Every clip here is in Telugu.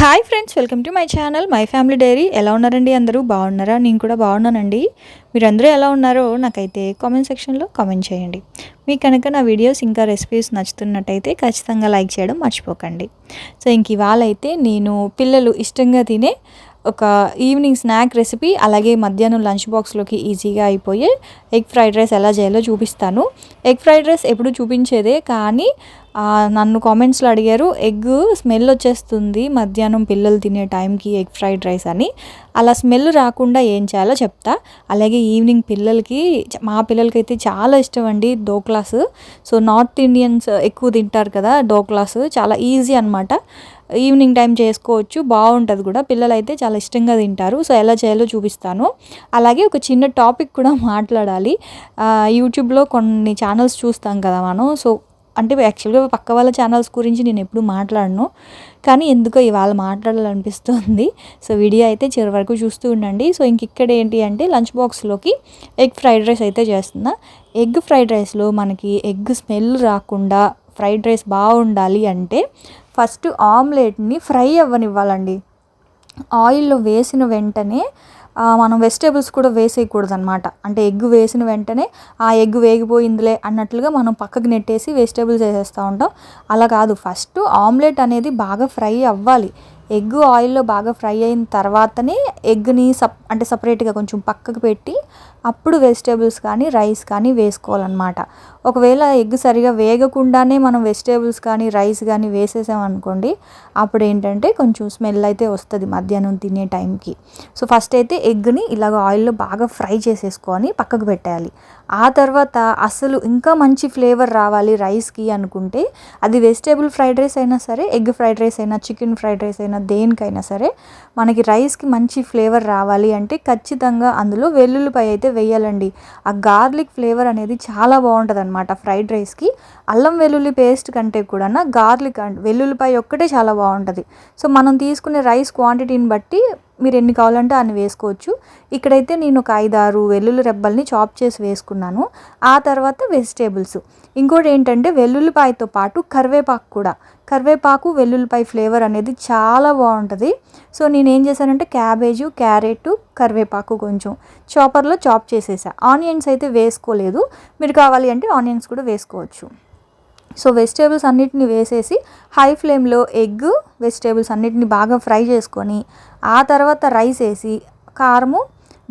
Hi friends welcome to my channel my family diary. ఎలా ఉన్నారండి అందరూ? బాగున్నారా? నేను కూడా బాగున్నానండి. మీరందరూ ఎలా ఉన్నారో నాకైతే కామెంట్ సెక్షన్లో కామెంట్ చేయండి. మీకు కనుక నా వీడియోస్ ఇంకా రెసిపీస్ నచ్చుతున్నట్టయితే ఖచ్చితంగా లైక్ చేయడం మర్చిపోకండి. సో ఇంక ఇవాళ అయితే నేను పిల్లలు ఇష్టంగా తినే ఒక ఈవినింగ్ స్నాక్ రెసిపీ అలాగే మధ్యాహ్నం లంచ్ బాక్స్లోకి ఈజీగా అయిపోయే ఎగ్ ఫ్రైడ్ రైస్ ఎలా చేయాలో చూపిస్తాను. ఎగ్ ఫ్రైడ్ రైస్ ఎప్పుడు చూపించేదే కానీ నన్ను కామెంట్స్లో అడిగారు ఎగ్ స్మెల్ వచ్చేస్తుంది మధ్యాహ్నం పిల్లలు తినే టైంకి ఎగ్ ఫ్రైడ్ రైస్ అని. అలా స్మెల్ రాకుండా ఏం చేయాలో చెప్తా. అలాగే ఈవినింగ్ పిల్లలకి మా పిల్లలకైతే చాలా ఇష్టం అండి డోక్లాస్. సో నార్త్ ఇండియన్స్ ఎక్కువ తింటారు కదా డోక్లాస్. చాలా ఈజీ అనమాట ఈవినింగ్ టైం చేసుకోవచ్చు బాగుంటుంది కూడా. పిల్లలు అయితే చాలా ఇష్టంగా తింటారు. సో ఎలా చేయాలో చూపిస్తాను. అలాగే ఒక చిన్న టాపిక్ కూడా మాట్లాడాలి. యూట్యూబ్లో కొన్ని ఛానల్స్ చూస్తాం కదా మనం. సో అంటే యాక్చువల్గా పక్క వాళ్ళ ఛానల్స్ గురించి నేను ఎప్పుడు మాట్లాడను. కానీ ఎందుకో ఇవాళ మాట్లాడాలనిపిస్తుంది. సో వీడియో అయితే చివరి వరకు చూస్తూ ఉండండి. సో ఇంక ఇక్కడ ఏంటి అంటే లంచ్ బాక్స్లోకి ఎగ్ ఫ్రైడ్ రైస్ అయితే చేస్తున్నా. ఎగ్ ఫ్రైడ్ రైస్లో మనకి ఎగ్ స్మెల్ రాకుండా ఫ్రైడ్ రైస్ బాగుండాలి అంటే ఫస్ట్ ఆమ్లెట్ని ఫ్రై అవ్వనివ్వాలండి. ఆయిల్లో వేసిన వెంటనే మనం వెజిటేబుల్స్ కూడా వేసేయకూడదు అనమాట అంటే ఎగ్ వేసిన వెంటనే ఆ ఎగ్ వేగిపోయిందిలే అన్నట్లుగా మనం పక్కకు నెట్టేసి వెజిటేబుల్స్ వేసేస్తూ ఉంటాం. అలా కాదు. ఫస్ట్ ఆమ్లెట్ అనేది బాగా ఫ్రై అవ్వాలి. ఎగ్ ఆయిల్లో బాగా ఫ్రై అయిన తర్వాతనే ఎగ్ని సప్ అంటే సపరేట్గా కొంచెం పక్కకు పెట్టి అప్పుడు వెజిటేబుల్స్ కానీ రైస్ కానీ వేసుకోవాలన్నమాట. ఒకవేళ ఎగ్ సరిగా వేగకుండానే మనం వెజిటేబుల్స్ కానీ రైస్ కానీ వేసేసామనుకోండి అప్పుడు ఏంటంటే కొంచెం స్మెల్ అయితే వస్తుంది మధ్యాహ్నం తినే టైంకి. సో ఫస్ట్ అయితే ఎగ్ని ఇలాగ ఆయిల్లో బాగా ఫ్రై చేసేసుకొని పక్కకు పెట్టేయాలి. ఆ తర్వాత అసలు ఇంకా మంచి ఫ్లేవర్ రావాలి రైస్కి అనుకుంటే అది వెజిటేబుల్ ఫ్రైడ్ రైస్ అయినా సరే ఎగ్ ఫ్రైడ్ రైస్ అయినా చికెన్ ఫ్రైడ్ రైస్ అయినా దేనికైనా సరే మనకి రైస్కి మంచి ఫ్లేవర్ రావాలి అంటే ఖచ్చితంగా అందులో వెల్లుల్లిపాయ అయితే వేయాలండి. ఆ గార్లిక్ ఫ్లేవర్ అనేది చాలా బాగుంటుంది అనమాట ఫ్రైడ్ రైస్కి. అల్లం వెల్లుల్లి పేస్ట్ కంటే కూడా గార్లిక్ అండ్ వెల్లుల్లిపాయ ఒక్కటే చాలా బాగుంటుంది. సో మనం తీసుకునే రైస్ క్వాంటిటీని బట్టి మీరు ఎన్ని కావాలంటే అన్ని వేసుకోవచ్చు. ఇక్కడైతే నేను ఒక ఐదారు వెల్లుల్లి రెబ్బల్ని చాప్ చేసి వేసుకున్నాను. ఆ తర్వాత వెజిటేబుల్స్. ఇంకోటి ఏంటంటే వెల్లుల్లిపాయతో పాటు కరివేపాకు కూడా. కరివేపాకు వెల్లుల్లిపాయ ఫ్లేవర్ అనేది చాలా బాగుంటుంది. సో నేను ఏం చేశానంటే క్యాబేజు క్యారెట్ కరివేపాకు కొంచెం చాపర్లో చాప్ చేసేసా. ఆనియన్స్ అయితే వేసుకోలేదు. మీరు కావాలి అంటే ఆనియన్స్ కూడా వేసుకోవచ్చు. సో వెజిటేబుల్స్ అన్నిటిని వేసేసి హై ఫ్లేమ్లో ఎగ్ వెజిటేబుల్స్ అన్నిటిని బాగా ఫ్రై చేసుకొని ఆ తర్వాత రైస్ వేసి కారము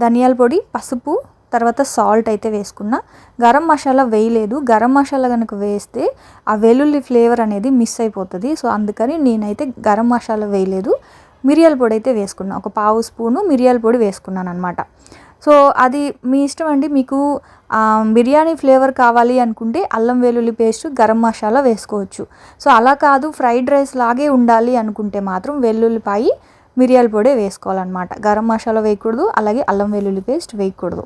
ధనియాల పొడి పసుపు తర్వాత సాల్ట్ అయితే వేసుకున్నా. గరం మసాలా వేయలేదు. గరం మసాలా కనుక వేస్తే ఆ వెల్లుల్లి ఫ్లేవర్ అనేది మిస్ అయిపోతుంది. సో అందుకని నేనైతే గరం మసాలా వేయలేదు. మిరియాల పొడి అయితే వేసుకున్నా. ఒక పావు స్పూను మిరియాల పొడి వేసుకున్నాను అనమాట సో అది మీ ఇష్టం అండి. మీకు బిర్యానీ ఫ్లేవర్ కావాలి అనుకుంటే అల్లం వెల్లుల్లి పేస్ట్ గరం మసాలా వేసుకోవచ్చు. సో అలా కాదు ఫ్రైడ్ రైస్ లాగే ఉండాలి అనుకుంటే మాత్రం వెల్లుల్లిపాయి మిరియాల పొడి వేసుకోవాలన్నమాట. గరం మసాలా వేయకూడదు అలాగే అల్లం వెల్లుల్లి పేస్ట్ వేయకూడదు.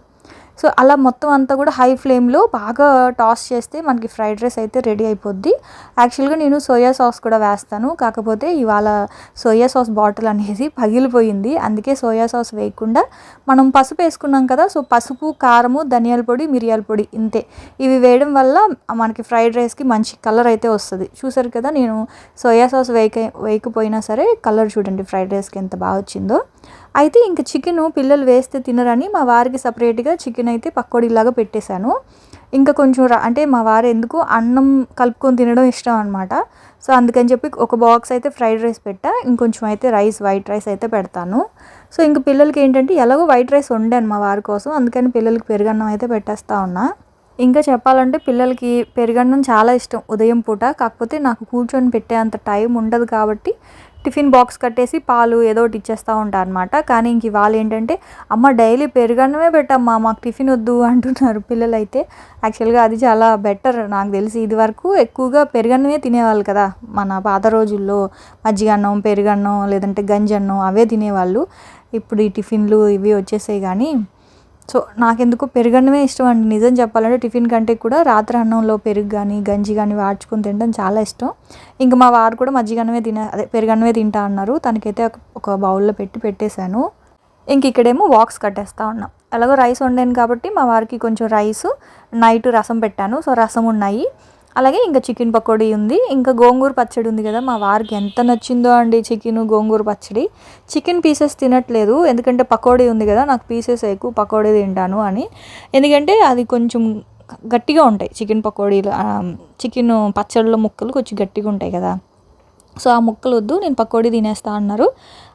సో అలా మొత్తం అంతా కూడా హై ఫ్లేమ్లో బాగా టాస్ చేస్తే మనకి ఫ్రైడ్ రైస్ అయితే రెడీ అయిపోద్ది. యాక్చువల్గా నేను సోయా సాస్ కూడా వేస్తాను. కాకపోతే ఇవాళ సోయా సాస్ బాటిల్ అనేది పగిలిపోయింది. అందుకే సోయా సాస్ వేయకుండా మనం పసుపు వేసుకున్నాం కదా సో పసుపు కారము ధనియాల పొడి మిరియాల పొడి ఇంతే. ఇవి వేయడం వల్ల మనకి ఫ్రైడ్ రైస్కి మంచి కలర్ అయితే వస్తుంది. చూసారు కదా నేను సోయా సాస్ వేయక వేయకపోయినా సరే కలర్ చూడండి ఫ్రైడ్ రైస్కి ఎంత బాగా వచ్చిందో. అయితే ఇంక చికెన్ పిల్లలు వేస్తే తినరని మా వారికి సపరేట్గా చికెన్ అయితే పకోడీలాగా పెట్టేశాను. ఇంకా కొంచెం అంటే మా వారు ఎందుకు అన్నం కలుపుకొని తినడం ఇష్టం అనమాట సో అందుకని చెప్పి ఒక బాక్స్ అయితే ఫ్రైడ్ రైస్ పెట్టా ఇంకొంచెం అయితే రైస్ వైట్ రైస్ అయితే పెడతాను. సో ఇంక పిల్లలకి ఏంటంటే ఎలాగో వైట్ రైస్ వండాను మా వారి కోసం అందుకని పిల్లలకి పెరుగన్నం అయితే పెట్టేస్తా ఉన్నా. ఇంకా చెప్పాలంటే పిల్లలకి పెరుగన్నం చాలా ఇష్టం ఉదయం పూట కాకపోతే నాకు కూర్చొని పెట్టే అంత టైం ఉండదు కాబట్టి టిఫిన్ బాక్స్ కట్టేసి పాలు ఏదో ఒకటి ఇచ్చేస్తూ ఉంటారు అనమాట కానీ ఇంక ఇవాళ ఏంటంటే అమ్మ డైలీ పెరుగన్నమే పెట్టమ్మా మాకు టిఫిన్ వద్దు అంటున్నారు పిల్లలు అయితే యాక్చువల్గా అది చాలా బెటర్ నాకు తెలిసి ఇది వరకు ఎక్కువగా పెరుగన్నమే తినేవాళ్ళు కదా మన పాత రోజుల్లో. మజ్జిగన్నం పెరుగన్నం లేదంటే గంజన్నం అవే తినేవాళ్ళు. ఇప్పుడు ఈ టిఫిన్లు ఇవి వచ్చేసాయి కానీ సో నాకెందుకు పెరుగన్నమే ఇష్టం అండి. నిజం చెప్పాలంటే టిఫిన్ కంటే కూడా రాత్రి అన్నంలో పెరుగు కానీ గంజి కానీ వాడ్చుకొని తినడం చాలా ఇష్టం. ఇంకా మా వారు కూడా మజ్జిగన్నమే తినే అదే పెరుగన్నమే తింటా అన్నారు. తనకైతే ఒక- ఒక బౌల్లో పెట్టి పెట్టేశాను. ఇంక ఇక్కడేమో వాక్స్ కట్టేస్తా ఉన్నాం. ఎలాగో రైస్ వండాను కాబట్టి మా వారికి కొంచెం రైస్ నైట్ రసం పెట్టాను. సో రసం ఉన్నాయి. అలాగే ఇంకా చికెన్ పకోడీ ఉంది. ఇంకా గోంగూర పచ్చడి ఉంది కదా మా వారికి ఎంత నచ్చిందో అండి చికెన్ గోంగూర పచ్చడి. చికెన్ పీసెస్ తినట్లేదు ఎందుకంటే పకోడీ ఉంది కదా నాకు పీసెస్ ఎక్కువ పకోడీ తింటాను అని. ఎందుకంటే అది కొంచెం గట్టిగా ఉంటాయి చికెన్ పకోడీలు చికెన్ పచ్చళ్ళ ముక్కలు కొంచెం గట్టిగా ఉంటాయి కదా. సో ఆ ముక్కలు వద్దు నేను పకోడీ తినేస్తా అన్నారు.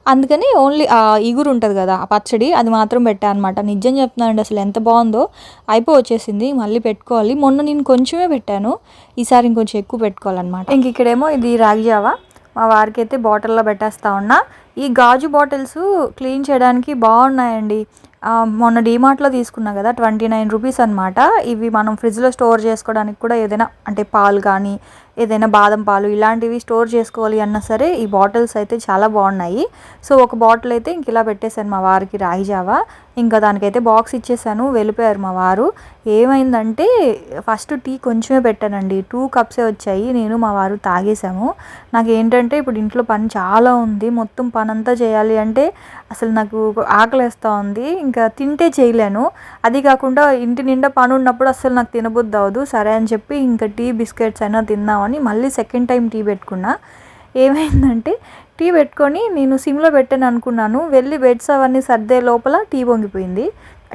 అందుకని ఓన్లీ ఆ ఇగురు ఉంటుంది కదా ఆ పచ్చడి అది మాత్రం పెట్టా అనమాట నిజం చెప్తున్నానండి అసలు ఎంత బాగుందో. అయిపో వచ్చేసింది మళ్ళీ పెట్టుకోవాలి. మొన్న నేను కొంచెమే పెట్టాను ఈసారి ఇంకొంచెం ఎక్కువ పెట్టుకోవాలన్నమాట. ఇంక ఇక్కడేమో ఇది రాగి జావా మా వారికి అయితే బాటిల్లో పెట్టేస్తా ఉన్నా. ఈ గాజు బాటిల్స్ క్లీన్ చేయడానికి బాగున్నాయండి. మొన్న డీమార్ట్లో తీసుకున్నా కదా ట్వంటీ నైన్ రూపీస్ అనమాట ఇవి మనం ఫ్రిడ్జ్లో స్టోర్ చేసుకోవడానికి కూడా ఏదైనా అంటే పాలు కానీ ఏదైనా బాదం పాలు ఇలాంటివి స్టోర్ చేసుకోవాలి అన్నా సరే ఈ బాటిల్స్ అయితే చాలా బాగున్నాయి. సో ఒక బాటిల్ అయితే ఇంక ఇలా పెట్టేశాను మా వారికి రాగి జావా. ఇంకా దానికైతే బాక్స్ ఇచ్చేసాను వెళ్ళిపోయారు మా వారు. ఏమైందంటే ఫస్ట్ టీ కొంచెమే పెట్టానండి. టూ కప్సే వచ్చాయి నేను మా వారు తాగేసాము నాకు ఏంటంటే ఇప్పుడు ఇంట్లో పని చాలా ఉంది. మొత్తం పని అంతా చేయాలి అంటే అసలు నాకు ఆకలేస్తూ ఉంది. ఇంకా తింటే చేయలేను. అది కాకుండా ఇంటి నిండా పని ఉన్నప్పుడు అసలు నాకు తినబుద్ధి అవ్వదు. సరే అని చెప్పి ఇంకా టీ బిస్కెట్స్ అయినా తిందామని మళ్ళీ సెకండ్ టైం టీ పెట్టుకున్నా. ఏమైందంటే టీ పెట్టుకొని నేను సిమ్లో పెట్టాను అనుకున్నాను వెళ్ళి బెడ్స్ అవన్నీ సర్దే లోపల టీ పొంగిపోయింది.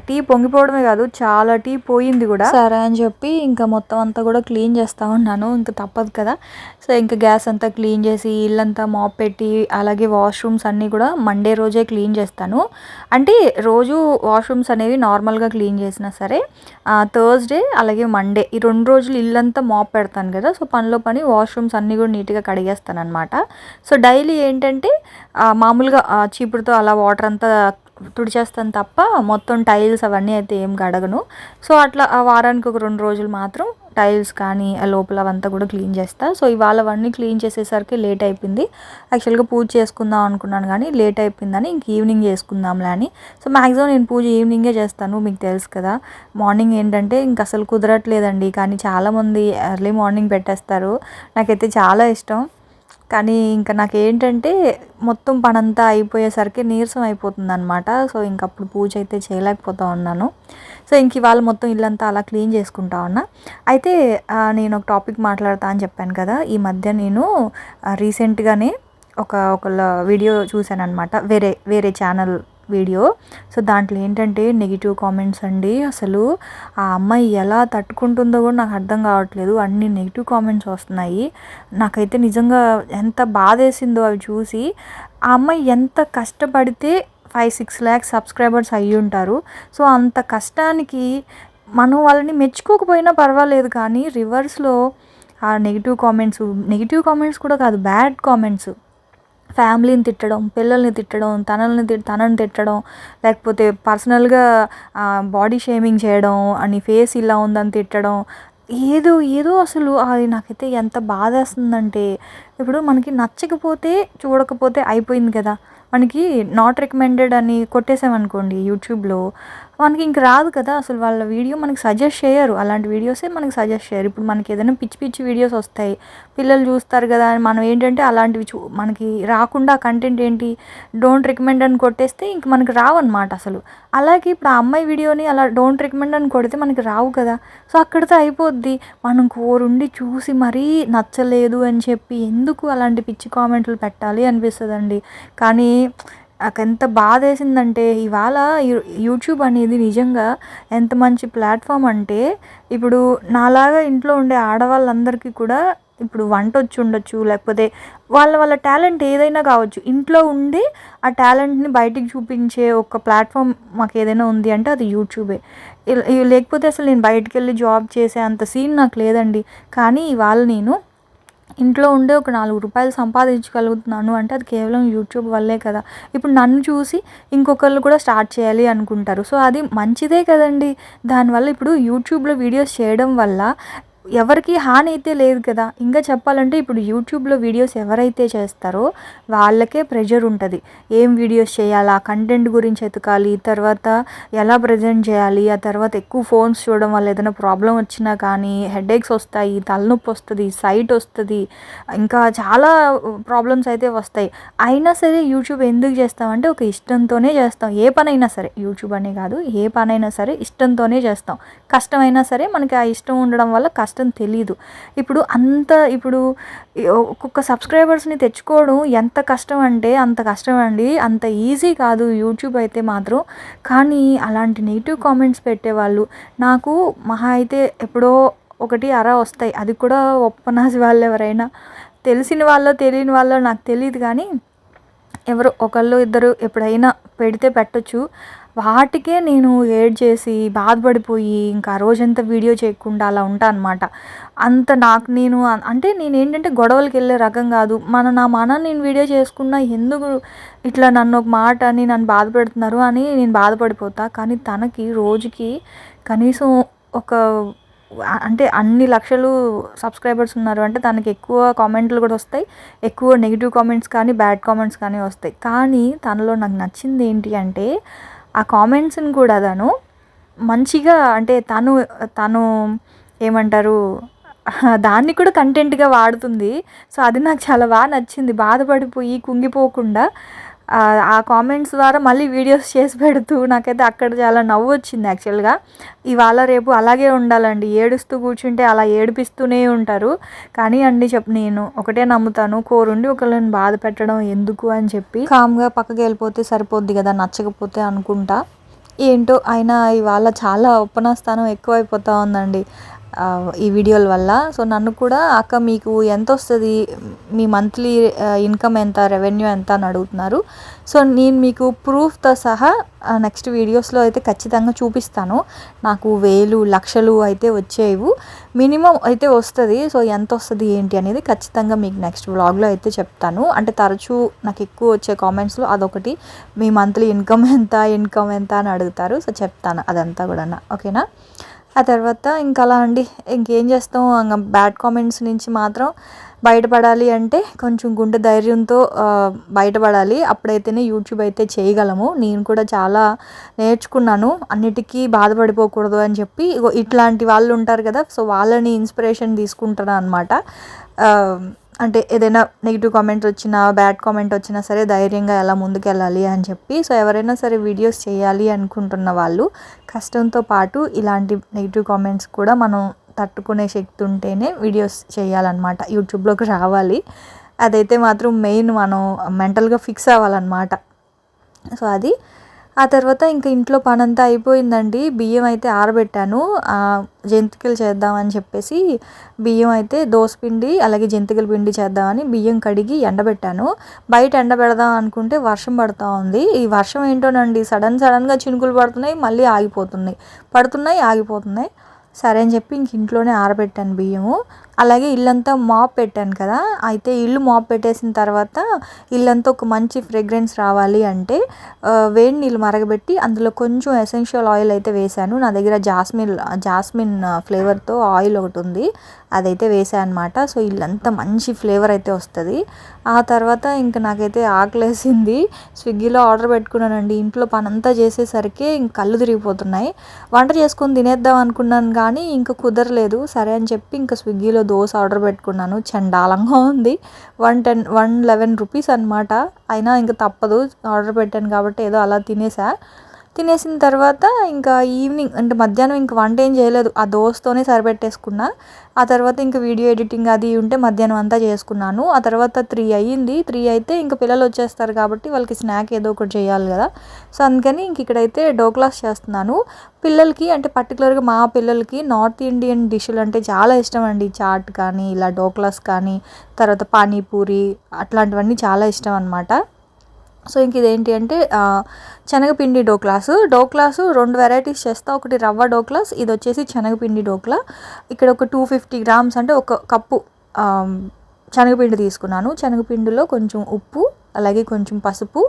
టీ పొంగిపోవడమే కాదు చాలా టీ పోయింది కూడా. సరే అని చెప్పి ఇంకా మొత్తం అంతా కూడా క్లీన్ చేస్తూ ఉన్నాను. ఇంకా తప్పదు కదా. సో ఇంకా గ్యాస్ అంతా క్లీన్ చేసి ఇల్లంతా మాప్ పెట్టి అలాగే వాష్రూమ్స్ అన్నీ కూడా మండే రోజే క్లీన్ చేస్తాను. అంటే రోజు వాష్రూమ్స్ అనేవి నార్మల్గా క్లీన్ చేసినా సరే థర్స్డే అలాగే మండే ఈ రెండు రోజులు ఇల్లంతా మాప్ పెడతాను కదా. సో పనిలో పని వాష్రూమ్స్ అన్నీ కూడా నీట్గా కడిగేస్తాను అనమాట సో డైలీ ఏంటంటే మామూలుగా చీపుడుతో చీపురుతో అలా వాటర్ అంతా తుడిచేస్తాను తప్ప మొత్తం టైల్స్ అవన్నీ అయితే ఏం కడగను సో అట్లా ఆ వారానికి ఒక రెండు రోజులు మాత్రం టైల్స్ కానీ ఆ లోపల అవంతా కూడా క్లీన్ చేస్తా. సో ఇవాళ అవన్నీ క్లీన్ చేసేసరికి లేట్ అయిపోయింది. యాక్చువల్గా పూజ చేసుకుందాం అనుకున్నాను కానీ లేట్ అయిపోయిందని ఇంక ఈవినింగ్ చేసుకుందాంలే అని. సో మ్యాక్సిమం నేను పూజ ఈవినింగే చేస్తాను మీకు తెలుసు కదా. మార్నింగ్ ఏంటంటే ఇంక అసలు కుదరట్లేదండి. కానీ చాలామంది ఎర్లీ మార్నింగ్ పెట్టేస్తారు. నాకైతే చాలా ఇష్టం. కానీ ఇంకా నాకు ఏంటంటే మొత్తం పనంతా అయిపోయేసరికి నీరసం అయిపోతుంది అనమాట సో ఇంక అప్పుడు పూజ అయితే చేయలేకపోతా ఉన్నాను. సో ఇంక ఇవాళ మొత్తం ఇల్లంతా అలా క్లీన్ చేసుకుంటా ఉన్నా. అయితే నేను ఒక టాపిక్ మాట్లాడతా అని చెప్పాను కదా. ఈ మధ్య నేను రీసెంట్గానే ఒక ఒకళ్ళ వీడియో చూశాను అనమాట వేరే వేరే ఛానల్ వీడియో. సో దాంట్లో ఏంటంటే నెగిటివ్ కామెంట్స్ అండి. అసలు ఆ అమ్మాయి ఎలా తట్టుకుంటుందో కూడా నాకు అర్థం కావట్లేదు. అన్ని నెగిటివ్ కామెంట్స్ వస్తున్నాయి. నాకైతే నిజంగా ఎంత బాధేసిందో అవి చూసి. ఆ అమ్మాయి ఎంత కష్టపడితే ఫైవ్ సిక్స్ ల్యాక్స్ సబ్స్క్రైబర్స్ అయ్యి ఉంటారు. సో అంత కష్టానికి మనం వాళ్ళని మెచ్చుకోకపోయినా పర్వాలేదు కానీ రివర్స్లో ఆ నెగిటివ్ కామెంట్స్ నెగిటివ్ కామెంట్స్ కూడా కాదు బ్యాడ్ కామెంట్స్ ఫ్యామిలీని తిట్టడం పిల్లల్ని తిట్టడం తనల్ని తి తనని తిట్టడం లేకపోతే పర్సనల్గా బాడీ షేమింగ్ చేయడం అని ఫేస్ ఇలా ఉందని తిట్టడం ఏదో ఏదో అసలు అది నాకైతే ఎంత బాధేస్తుందంటే ఇప్పుడు మనకి నచ్చకపోతే చూడకపోతే అయిపోయింది కదా. మనకి నాట్ రికమెండెడ్ అని కొట్టేసామనుకోండి యూట్యూబ్లో మనకి ఇంక రాదు కదా. అసలు వాళ్ళ వీడియో మనకి సజెస్ట్ చేయరు. అలాంటి వీడియోసే మనకి సజెస్ట్ చేయరు. ఇప్పుడు మనకి ఏదైనా పిచ్చి పిచ్చి వీడియోస్ వస్తాయి. పిల్లలు చూస్తారు కదా అని మనం ఏంటంటే అలాంటివి చూ మనకి రాకుండా కంటెంట్ ఏంటి? డోంట్ రికమెండ్ అని కొట్టేస్తే ఇంక మనకి రావన్నమాట అసలు. అలాగే ఇప్పుడు ఆ అమ్మాయి వీడియోని అలా డోంట్ రికమెండ్ అని కొడితే మనకి రావు కదా. సో అక్కడితో అయిపోద్ది. మనం కోరుండి చూసి మరీ నచ్చలేదు అని చెప్పి ఎందుకు అలాంటి పిచ్చి కామెంట్లు పెట్టాలి అనిపిస్తుందండి. కానీ నాకు ఎంత బాధ వేసిందంటే ఇవాళ యూట్యూబ్ అనేది నిజంగా ఎంత మంచి ప్లాట్ఫామ్ అంటే ఇప్పుడు నాలాగా ఇంట్లో ఉండే ఆడవాళ్ళందరికీ కూడా ఇప్పుడు వంట వచ్చి ఉండొచ్చు లేకపోతే వాళ్ళ వాళ్ళ టాలెంట్ ఏదైనా కావచ్చు. ఇంట్లో ఉండి ఆ టాలెంట్ని బయటికి చూపించే ఒక ప్లాట్ఫామ్ మాకు ఏదైనా ఉంది అంటే అది యూట్యూబే లేకపోతే అసలు నేను బయటికి వెళ్ళి జాబ్ చేసే అంత సీన్ నాకు లేదండి. కానీ ఇవాళ నేను ఇంట్లో ఉండే ఒక నాలుగు రూపాయలు సంపాదించగలుగుతున్నాను అంటే అది కేవలం యూట్యూబ్ వల్లే కదా. ఇప్పుడు నన్ను చూసి ఇంకొకళ్ళు కూడా స్టార్ట్ చేయాలి అనుకుంటారు. సో అది మంచిదే కదండి. దానివల్ల ఇప్పుడు యూట్యూబ్లో వీడియోస్ చేయడం వల్ల ఎవరికి హాని అయితే లేదు కదా. ఇంకా చెప్పాలంటే ఇప్పుడు యూట్యూబ్లో వీడియోస్ ఎవరైతే చేస్తారో వాళ్ళకే ప్రెషర్ ఉంటుంది. ఏం వీడియోస్ చేయాలా? కంటెంట్ గురించి ఎతకాలి తర్వాత ఎలా ప్రజెంట్ చేయాలి? ఆ తర్వాత ఎక్కువ ఫోన్స్ చూడడం వల్ల ఏదైనా ప్రాబ్లం వచ్చినా కానీ హెడేక్స్ వస్తాయి తలనొప్పి వస్తుంది సైట్ వస్తుంది ఇంకా చాలా ప్రాబ్లమ్స్ అయితే వస్తాయి. అయినా సరే యూట్యూబ్ ఎందుకు చేస్తామంటే ఒక ఇష్టంతోనే చేస్తాం. ఏ పనైనా సరే యూట్యూబ్ అనే కాదు ఏ పనైనా సరే ఇష్టంతోనే చేస్తాం. కష్టమైనా సరే మనకి ఆ ఇష్టం ఉండడం వల్ల కష్టం కష్టం తెలీదు. ఇప్పుడు అంత ఇప్పుడు ఒక్కొక్క సబ్స్క్రైబర్స్ని తెచ్చుకోవడం ఎంత కష్టం అంటే అంత కష్టం అండి. అంత ఈజీ కాదు యూట్యూబ్ అయితే మాత్రం. కానీ అలాంటి నెగిటివ్ కామెంట్స్ పెట్టేవాళ్ళు నాకు మహా అయితే ఎప్పుడో ఒకటి అర వస్తాయి. అది కూడా ఒప్పనాసి వాళ్ళు ఎవరైనా తెలిసిన వాళ్ళో తెలియని వాళ్ళో నాకు తెలియదు కానీ ఎవరు ఒకళ్ళు ఇద్దరు ఎప్పుడైనా పెడితే పెట్టచ్చు. వాటికే నేను ఏడ్ చేసి బాధపడిపోయి ఇంకా రోజంతా వీడియో చేయకుండా అలా ఉంటా అనమాట అంత నాకు నేను అంటే నేను ఏంటంటే గొడవలకి వెళ్ళే రకం కాదు. మన నా మన నేను వీడియో చేసుకున్నా ఎందుకు ఇట్లా నన్ను ఒక మాట అని నన్ను బాధ పెడుతున్నారు అని నేను బాధపడిపోతా. కానీ తనకి రోజుకి కనీసం ఒక అంటే అన్ని లక్షలు సబ్స్క్రైబర్స్ ఉన్నారు అంటే తనకి ఎక్కువ కామెంట్లు కూడా వస్తాయి. ఎక్కువ నెగిటివ్ కామెంట్స్ కానీ బ్యాడ్ కామెంట్స్ కానీ వస్తాయి. కానీ తనలో నాకు నచ్చింది ఏంటి అంటే ఆ కామెంట్స్ని కూడా తను మంచిగా అంటే తను తను ఏమంటారు దాన్ని కూడా కంటెంట్గా వాడుతుంది. సో అది నాకు చాలా బాగా నచ్చింది. బాధపడిపోయి కుంగిపోకుండా ఆ, కామెంట్స్ ద్వారా మళ్ళీ వీడియోస్ చేసి పెడుతూ నాకైతే అక్కడ చాలా నవ్వు వచ్చింది యాక్చువల్గా ఇవాళ రేపు అలాగే ఉండాలండి. ఏడుస్తూ కూర్చుంటే అలా ఏడిపిస్తూనే ఉంటారు. కానీ అండి చెప్ నేను ఒకటే నమ్ముతాను. కోరుండి ఒకళ్ళని బాధ పెట్టడం ఎందుకు అని చెప్పి కామ్గా పక్కకి వెళ్ళిపోతే సరిపోద్ది కదా నచ్చకపోతే అనుకుంటా. ఏంటో అయినా ఇవాళ చాలా ఉపన్యాస్థానం ఎక్కువైపోతూ ఉందండి. ఈ వీడియోల వల్ల. సో నన్ను కూడా అక్క మీకు ఎంత వస్తుంది మీ మంత్లీ ఇన్కమ్ ఎంత? రెవెన్యూ ఎంత? అని అడుగుతున్నారు. సో నేను మీకు ప్రూఫ్తో సహా నెక్స్ట్ వీడియోస్లో అయితే ఖచ్చితంగా చూపిస్తాను. నాకు వేలు లక్షలు అయితే వచ్చేవి మినిమం అయితే వస్తుంది. సో ఎంత వస్తుంది ఏంటి అనేది ఖచ్చితంగా మీకు నెక్స్ట్ వ్లాగ్లో అయితే చెప్తాను. అంటే తరచూ నాకు ఎక్కువ వచ్చే కామెంట్స్లో అదొకటి. మీ మంత్లీ ఇన్కమ్ ఎంత? ఇన్కమ్ ఎంత? అని అడుగుతారు. సో చెప్తాను అదంతా కూడా ఓకేనా? ఆ తర్వాత ఇంకా అలా అండి. ఇంకేం చేస్తాం? ఇంకా బ్యాడ్ కామెంట్స్ నుంచి మాత్రం బయటపడాలి అంటే కొంచెం గుండె ధైర్యంతో బయటపడాలి. అప్పుడైతేనే యూట్యూబ్ అయితే చేయగలము. నేను కూడా చాలా నేర్చుకున్నాను. అన్నిటికీ బాధపడిపోకూడదు అని చెప్పి ఇట్లాంటి వాళ్ళు ఉంటారు కదా సో వాళ్ళని ఇన్స్పిరేషన్ తీసుకుంటాను అనమాట అంటే ఏదైనా నెగిటివ్ కామెంట్ వచ్చినా బ్యాడ్ కామెంట్ వచ్చినా సరే ధైర్యంగా ఎలా ముందుకెళ్ళాలి అని చెప్పి సో ఎవరైనా సరే వీడియోస్ చేయాలి అనుకుంటున్న వాళ్ళు కష్టంతో పాటు ఇలాంటి నెగిటివ్ కామెంట్స్ కూడా మనం తట్టుకునే శక్తి ఉంటేనే వీడియోస్ చేయాలన్నమాట యూట్యూబ్లోకి రావాలి. అదైతే మాత్రం మెయిన్ మనం మెంటల్గా ఫిక్స్ అవ్వాలన్నమాట. సో అది ఆ తర్వాత ఇంకా ఇంట్లో పనంతా అయిపోయిందండి. బియ్యం అయితే ఆరబెట్టాను. జంతికలు చేద్దామని చెప్పేసి బియ్యం అయితే దోసపిండి అలాగే జంతికల పిండి చేద్దామని బియ్యం కడిగి ఎండబెట్టాను. బయట ఎండబెడదాం అనుకుంటే వర్షం పడుతూ ఉంది. ఈ వర్షం ఏంటోనండి సడన్ సడన్గా చినుకులు పడుతున్నాయి మళ్ళీ ఆగిపోతున్నాయి. పడుతున్నాయి ఆగిపోతున్నాయి. సరే అని చెప్పి ఇంక ఇంట్లోనే ఆరబెట్టాను బియ్యము. అలాగే ఇల్లంతా మాప్ పెట్టాను కదా అయితే ఇల్లు మాప్ పెట్టేసిన తర్వాత ఇల్లంతా ఒక మంచి ఫ్రేగ్రెన్స్ రావాలి అంటే వేడి నీళ్ళు మరగబెట్టి అందులో కొంచెం ఎసెన్షియల్ ఆయిల్ అయితే వేశాను. నా దగ్గర జాస్మిన్ జాస్మిన్ ఫ్లేవర్తో ఆయిల్ ఒకటి ఉంది అదైతే వేసాను అనమాట సో ఇల్లంతా మంచి ఫ్లేవర్ అయితే వస్తుంది. ఆ తర్వాత ఇంకా నాకైతే ఆకలేసింది. స్విగ్గీలో ఆర్డర్ పెట్టుకున్నానండి. ఇంట్లో పనంతా చేసేసరికి ఇంక కళ్ళు తిరిగిపోతున్నాయి. వంట చేసుకొని తినేద్దాం అనుకున్నాను కానీ ఇంకా కుదరలేదు. సరే అని చెప్పి ఇంకా స్విగ్గీలో దోశ ఆర్డర్ పెట్టుకున్నాను. చండాలంగా ఉంది. One ten one eleven rupees అనమాట అయినా ఇంకా తప్పదు. ఆర్డర్ పెట్టాను కాబట్టి ఏదో అలా తినేసా. తినేసిన తర్వాత ఇంకా ఈవినింగ్ అంటే మధ్యాహ్నం ఇంకా వంట ఏం చేయలేదు. ఆ దోస్తోనే సరిపెట్టేసుకున్నా. ఆ తర్వాత ఇంకా వీడియో ఎడిటింగ్ అది ఉంటే మధ్యాహ్నం అంతా చేసుకున్నాను. ఆ తర్వాత త్రీ అయ్యింది. త్రీ అయితే ఇంకా పిల్లలు వచ్చేస్తారు కాబట్టి వాళ్ళకి స్నాక్ ఏదో ఒకటి చేయాలి కదా. సో అందుకని ఇంక ఇక్కడైతే డోక్లాస్ చేస్తున్నాను. పిల్లలకి అంటే పర్టికులర్గా మా పిల్లలకి నార్త్ ఇండియన్ డిషులు అంటే చాలా ఇష్టం అండి. చాట్ కానీ ఇలా డోక్లాస్ కానీ తర్వాత పానీపూరి అట్లాంటివన్నీ చాలా ఇష్టం అనమాట సో ఇంక ఇదేంటి అంటే శనగపిండి డోక్లాసు డోక్లాసు రెండు వెరైటీస్ చేస్తా. ఒకటి రవ్వ డోక్లాస్ ఇది వచ్చేసి శనగపిండి డోక్లా ఇక్కడ ఒక టూ ఫిఫ్టీ గ్రామ్స్ అంటే ఒక కప్పు శనగపిండి తీసుకున్నాను. శనగపిండిలో కొంచెం ఉప్పు అలాగే కొంచెం పసుపు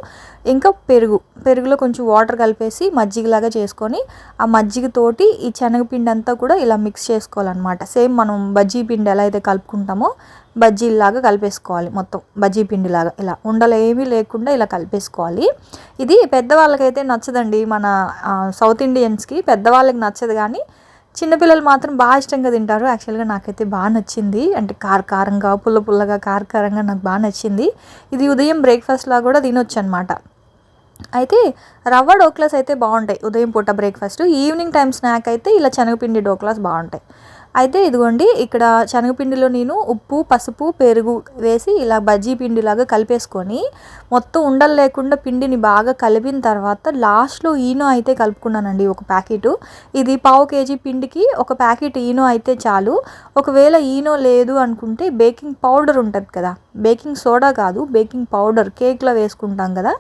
ఇంకా పెరుగు. పెరుగులో కొంచెం వాటర్ కలిపేసి మజ్జిగలాగా చేసుకొని ఆ మజ్జిగతోటి ఈ శనగపిండి అంతా కూడా ఇలా మిక్స్ చేసుకోవాలన్నమాట. సేమ్ మనం బజ్జీ పిండి ఎలా అయితే కలుపుకుంటామో బజ్జీలాగా కలిపేసుకోవాలి మొత్తం బజ్జీ పిండిలాగా. ఇలా ఉండలు ఏమీ లేకుండా ఇలా కలిపేసుకోవాలి. ఇది పెద్దవాళ్ళకైతే నచ్చదండి. మన సౌత్ ఇండియన్స్కి పెద్దవాళ్ళకి నచ్చదు కానీ చిన్నపిల్లలు మాత్రం బాగా ఇష్టంగా తింటారు. యాక్చువల్గా నాకైతే బాగా నచ్చింది. అంటే కార కారంగా పుల్ల పుల్లగా కారకారంగా నాకు బాగా నచ్చింది. ఇది ఉదయం బ్రేక్ఫాస్ట్లా కూడా తినొచ్చు అనమాట అయితే రవ్వ డోక్లాస్ అయితే బాగుంటాయి. ఉదయం పూట బ్రేక్ఫాస్ట్ ఈవినింగ్ టైం స్నాక్ అయితే ఇలా శనగపిండి డోక్లాస్ బాగుంటాయి. అయితే ఇదిగోండి ఇక్కడ శనగపిండిలో నేను ఉప్పు పసుపు పెరుగు వేసి ఇలా బజ్జీ పిండిలాగా కలిపేసుకొని మొత్తం ఉండలు లేకుండా పిండిని బాగా కలిపిన తర్వాత లాస్ట్లో ఈనో అయితే కలుపుకున్నానండి ఒక ప్యాకెట్. ఇది పావు కేజీ పిండికి ఒక ప్యాకెట్ ఈనో అయితే చాలు. ఒకవేళ ఈనో లేదు అనుకుంటే బేకింగ్ పౌడర్ ఉంటుంది కదా బేకింగ్ సోడా కాదు బేకింగ్ పౌడర్ కేక్లో వేసుకుంటాం కదా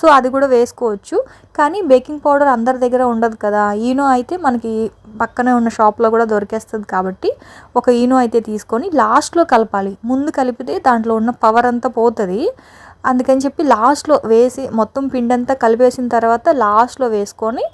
సో అది కూడా వేసుకోవచ్చు. కానీ బేకింగ్ పౌడర్ అందరి దగ్గర ఉండదు కదా. ఈనో అయితే మనకి పక్కనే ఉన్న షాప్లో కూడా దొరికేస్తుంది కాబట్టి ఒక ఈనో అయితే తీసుకొని లాస్ట్లో కలపాలి. ముందు కలిపితే దాంట్లో ఉన్న పవర్ అంతా పోతుంది. అందుకని చెప్పి లాస్ట్లో వేసి మొత్తం పిండి అంతా కలిపేసిన తర్వాత లాస్ట్లో వేసుకొని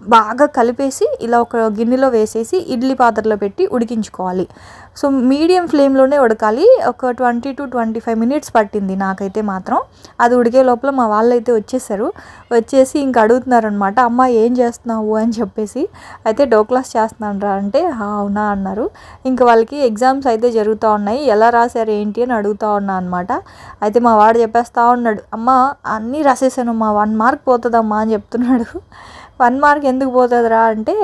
బాగా కలిపేసి ఇలా ఒక గిన్నెలో వేసేసి ఇడ్లీ పాత్రలో పెట్టి ఉడికించుకోవాలి. సో మీడియం ఫ్లేమ్లోనే ఉడకాలి. ఒక twenty to twenty five minutes పట్టింది నాకైతే మాత్రం. అది ఉడికే లోపల మా వాళ్ళు అయితే వచ్చేసారు. వచ్చేసి ఇంక అడుగుతున్నారనమాట అమ్మ ఏం చేస్తున్నావు? అని చెప్పేసి. అయితే డోక్లాస్ చేస్తున్నాను రా అంటే అవునా? అన్నారు. ఇంకా వాళ్ళకి ఎగ్జామ్స్ అయితే జరుగుతూ ఉన్నాయి. ఎలా రాశారు ఏంటి అని అడుగుతూ ఉన్నా అనమాట అయితే మా వాడు చెప్పేస్తా ఉన్నాడు అమ్మ అన్నీ రాసేసాను మా వన్ మార్క్ పోతుందమ్మా అని చెప్తున్నాడు. వన్ మార్క్ ఎందుకు పోతుందిరా అంటే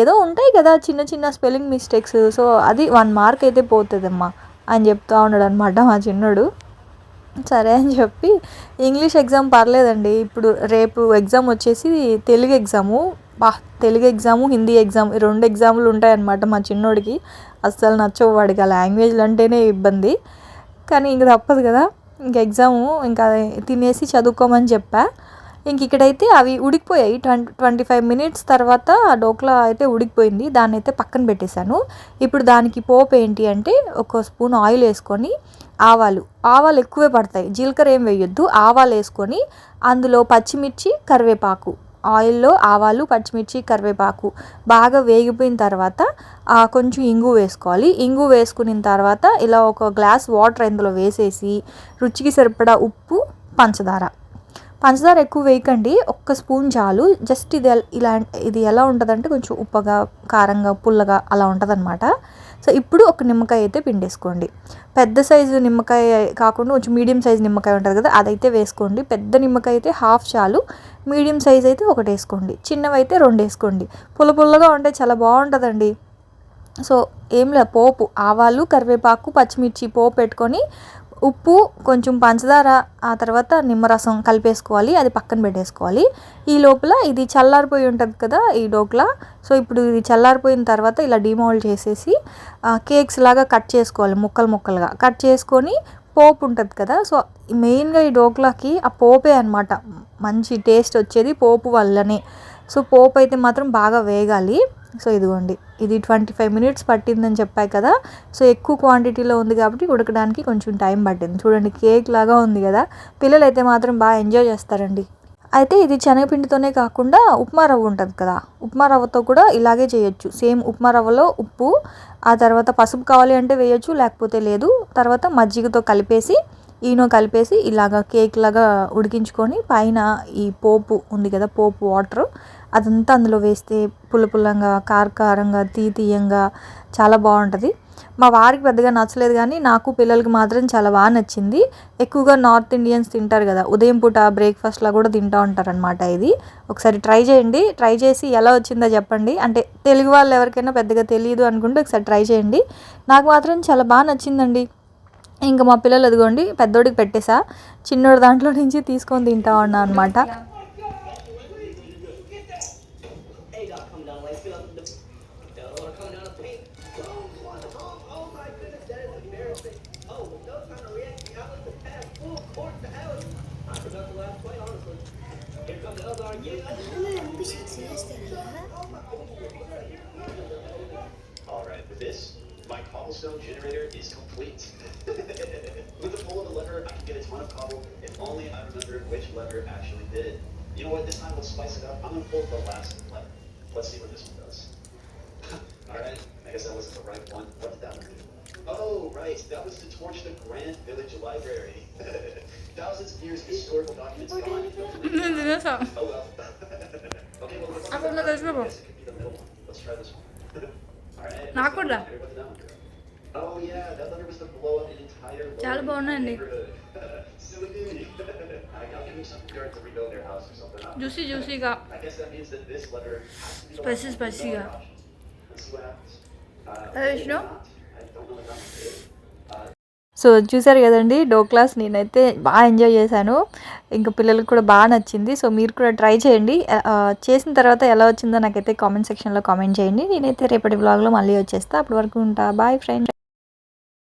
ఏదో ఉంటాయి కదా చిన్న చిన్న స్పెల్లింగ్ మిస్టేక్స్. సో అది వన్ మార్క్ అయితే పోతుందమ్మా అని చెప్తూ ఉన్నాడు అనమాట మా చిన్నోడు. సరే అని చెప్పి ఇంగ్లీష్ ఎగ్జామ్ పర్లేదండి. ఇప్పుడు రేపు ఎగ్జామ్ వచ్చేసి తెలుగు ఎగ్జాము. బా తెలుగు ఎగ్జాము హిందీ ఎగ్జామ్ రెండు ఎగ్జాములు ఉంటాయన్నమాట మా చిన్నోడికి. అస్సలు నచ్చవు వాడికి. ఆ లాంగ్వేజ్లు అంటేనే ఇబ్బంది. కానీ ఇంక తప్పదు కదా. ఇంక ఎగ్జాము ఇంకా తినేసి చదువుకోమని చెప్పా. ఇంక ఇక్కడైతే అవి ఉడికిపోయాయి. ట్వంటీ ట్వంటీ ఫైవ్ మినిట్స్ తర్వాత ఆ డోక్లా అయితే ఉడికిపోయింది. దాన్ని అయితే పక్కన పెట్టేశాను. ఇప్పుడు దానికి పోపు ఏంటి అంటే ఒక స్పూన్ ఆయిల్ వేసుకొని ఆవాలు. ఆవాలు ఎక్కువే పడతాయి. జీలకర్ర ఏం వేయొద్దు. ఆవాలు వేసుకొని అందులో పచ్చిమిర్చి కరివేపాకు. ఆయిల్లో ఆవాలు పచ్చిమిర్చి కరివేపాకు బాగా వేగిపోయిన తర్వాత కొంచెం ఇంగు వేసుకోవాలి. ఇంగు వేసుకున్న తర్వాత ఇలా ఒక గ్లాస్ వాటర్ ఇందులో వేసేసి రుచికి సరిపడా ఉప్పు పంచదార. పంచదార ఎక్కువ వేయకండి. ఒక్క స్పూన్ చాలు. జస్ట్ ఇది ఇలా ఇది ఎలా ఉంటుందంటే కొంచెం ఉప్పగా కారంగా పుల్లగా అలా ఉంటుందన్నమాట. సో ఇప్పుడు ఒక నిమ్మకాయ అయితే పిండేసుకోండి. పెద్ద సైజు నిమ్మకాయ కాకుండా కొంచెం మీడియం సైజు నిమ్మకాయ ఉంటుంది కదా అదైతే వేసుకోండి. పెద్ద నిమ్మకాయ అయితే హాఫ్ చాలు. మీడియం సైజ్ అయితే ఒకటి వేసుకోండి. చిన్నవి అయితే రెండు వేసుకోండి. పుల్ల పుల్లగా ఉంటే చాలా బాగుంటుందండి. సో ఏం లేదు పోపు ఆవాలు కరివేపాకు పచ్చిమిర్చి పోపు పెట్టుకొని ఉప్పు కొంచెం పంచదార ఆ తర్వాత నిమ్మరసం కలిపేసుకోవాలి అది పక్కన పెట్టేసుకోవాలి. ఈ లోపల ఇది చల్లారిపోయి ఉంటుంది కదా ఈ డోక్లా. సో ఇప్పుడు ఇది చల్లారిపోయిన తర్వాత ఇలా డిమోల్డ్ చేసేసి ఆ, కేక్స్ లాగా కట్ చేసుకోవాలి ముక్కలు ముక్కలుగా. కట్ చేసుకొని పోపు ఉంటుంది కదా సో మెయిన్గా ఈ డోక్లాకి ఆ పోపే అనమాట మంచి టేస్ట్ వచ్చేది పోపు వల్లనే. సో పోపు అయితే మాత్రం బాగా వేగాలి. సో ఇదిగోండి. ఇది ట్వంటీ ఫైవ్ మినిట్స్ పట్టిందని చెప్పాయి కదా. సో ఎక్కువ క్వాంటిటీలో ఉంది కాబట్టి ఉడకడానికి కొంచెం టైం పట్టింది. చూడండి కేక్ లాగా ఉంది కదా. పిల్లలు అయితే మాత్రం బాగా ఎంజాయ్ చేస్తారండి. అయితే ఇది శనగపిండితోనే కాకుండా ఉప్మా రవ్వ ఉంటుంది కదా. ఉప్మా రవ్వతో కూడా ఇలాగే చేయొచ్చు. సేమ్ ఉప్మా రవ్వలో ఉప్పు ఆ తర్వాత పసుపు కావాలి అంటే వేయొచ్చు లేకపోతే లేదు. తర్వాత మజ్జిగతో కలిపేసి ఈనో కలిపేసి ఇలాగ కేక్ లాగా ఉడికించుకొని పైన ఈ పోపు ఉంది కదా పోపు వాటర్ అదంతా అందులో వేస్తే పుల్ల పుల్లంగా కారకారంగా తీ తీయంగా చాలా బాగుంటుంది. మా వారికి పెద్దగా నచ్చలేదు కానీ నాకు పిల్లలకి మాత్రం చాలా బాగా నచ్చింది. ఎక్కువగా నార్త్ ఇండియన్స్ తింటారు కదా ఉదయం పూట బ్రేక్ఫాస్ట్లో కూడా తింటూ ఉంటారనమాట ఇది. ఒకసారి ట్రై చేయండి. ట్రై చేసి ఎలా వచ్చిందో చెప్పండి. అంటే తెలుగు వాళ్ళు ఎవరికైనా పెద్దగా తెలియదు అనుకుంటే ఒకసారి ట్రై చేయండి. నాకు మాత్రం చాలా బాగా నచ్చిందండి. ఇంకా మా పిల్లలు అదిగోండి పెద్దోడికి పెట్టేసా. చిన్నోడి దాంట్లో నుంచి తీసుకొని తింటా ఉన్నా అనమాట Weber actually did. You know what, this time we'll spice it up. I'm gonna pull the last one. Let's see what this one does. Alright, I guess that wasn't the right one. What did that one do? Oh, right, that was to torch the Grand Village Library. Thousands of years of historical documents okay. gone. No, no, no, no. Oh, well. okay, well, let's, I guess it could be the middle one. Let's try this one. Alright, what did that one do? Oh yeah, that letter was to blow up an entire neighborhood. Silly me. Juicy జ్యూసీగా. సో చూసారు కదండి డో క్లాస్ నేనైతే బాగా ఎంజాయ్ చేశాను. ఇంకా పిల్లలకు కూడా బాగా నచ్చింది. సో మీరు కూడా ట్రై చేయండి. చేసిన తర్వాత ఎలా వచ్చిందో నాకైతే కామెంట్ సెక్షన్లో కామెంట్ చేయండి. నేనైతే రేపటి బ్లాగ్లో మళ్ళీ వచ్చేస్తా. అప్పటి వరకు ఉంటా. Boy friend